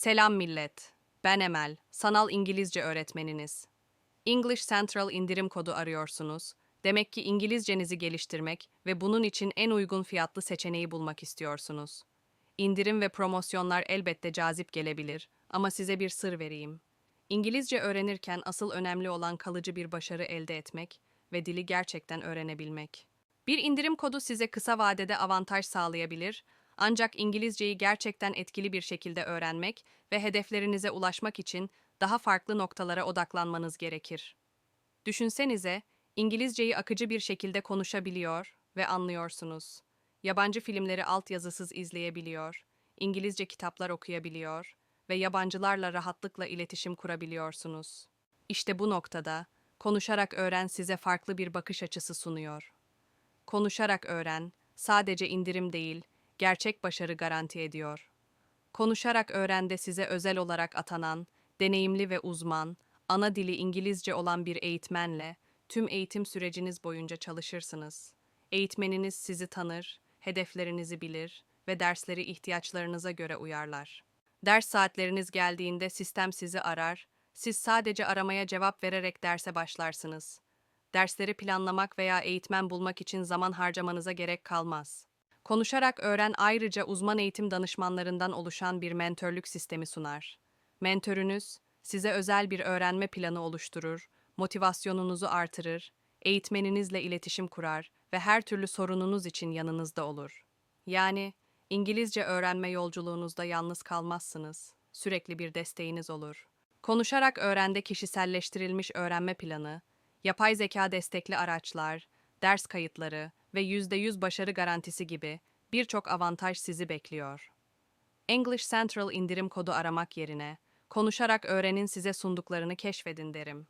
Selam millet. Ben Emel, sanal İngilizce öğretmeniniz. English Central indirim kodu arıyorsunuz. Demek ki İngilizcenizi geliştirmek ve bunun için en uygun fiyatlı seçeneği bulmak istiyorsunuz. İndirim ve promosyonlar elbette cazip gelebilir ama size bir sır vereyim. İngilizce öğrenirken asıl önemli olan kalıcı bir başarı elde etmek ve dili gerçekten öğrenebilmek. Bir indirim kodu size kısa vadede avantaj sağlayabilir ancak İngilizceyi gerçekten etkili bir şekilde öğrenmek ve hedeflerinize ulaşmak için daha farklı noktalara odaklanmanız gerekir. Düşünsenize, İngilizceyi akıcı bir şekilde konuşabiliyor ve anlıyorsunuz. Yabancı filmleri altyazısız izleyebiliyor, İngilizce kitaplar okuyabiliyor ve yabancılarla rahatlıkla iletişim kurabiliyorsunuz. İşte bu noktada konuşarak öğren size farklı bir bakış açısı sunuyor. Konuşarak öğren sadece indirim değil, gerçek başarı garanti ediyor. Konuşarak öğrende size özel olarak atanan, deneyimli ve uzman, ana dili İngilizce olan bir eğitmenle tüm eğitim süreciniz boyunca çalışırsınız. Eğitmeniniz sizi tanır, hedeflerinizi bilir ve dersleri ihtiyaçlarınıza göre uyarlar. Ders saatleriniz geldiğinde sistem sizi arar, siz sadece aramaya cevap vererek derse başlarsınız. Dersleri planlamak veya eğitmen bulmak için zaman harcamanıza gerek kalmaz. Konuşarak öğren ayrıca uzman eğitim danışmanlarından oluşan bir mentörlük sistemi sunar. Mentörünüz size özel bir öğrenme planı oluşturur, motivasyonunuzu artırır, eğitmeninizle iletişim kurar ve her türlü sorununuz için yanınızda olur. Yani İngilizce öğrenme yolculuğunuzda yalnız kalmazsınız. Sürekli bir desteğiniz olur. Konuşarak öğrende kişiselleştirilmiş öğrenme planı, yapay zeka destekli araçlar, ders kayıtları ve %100 başarı garantisi gibi birçok avantaj sizi bekliyor. English Central indirim kodu aramak yerine konuşarak öğrenin size sunduklarını keşfedin derim.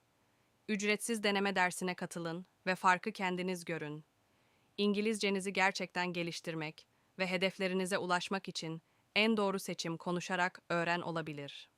Ücretsiz deneme dersine katılın ve farkı kendiniz görün. İngilizcenizi gerçekten geliştirmek ve hedeflerinize ulaşmak için en doğru seçim konuşarak öğren olabilir.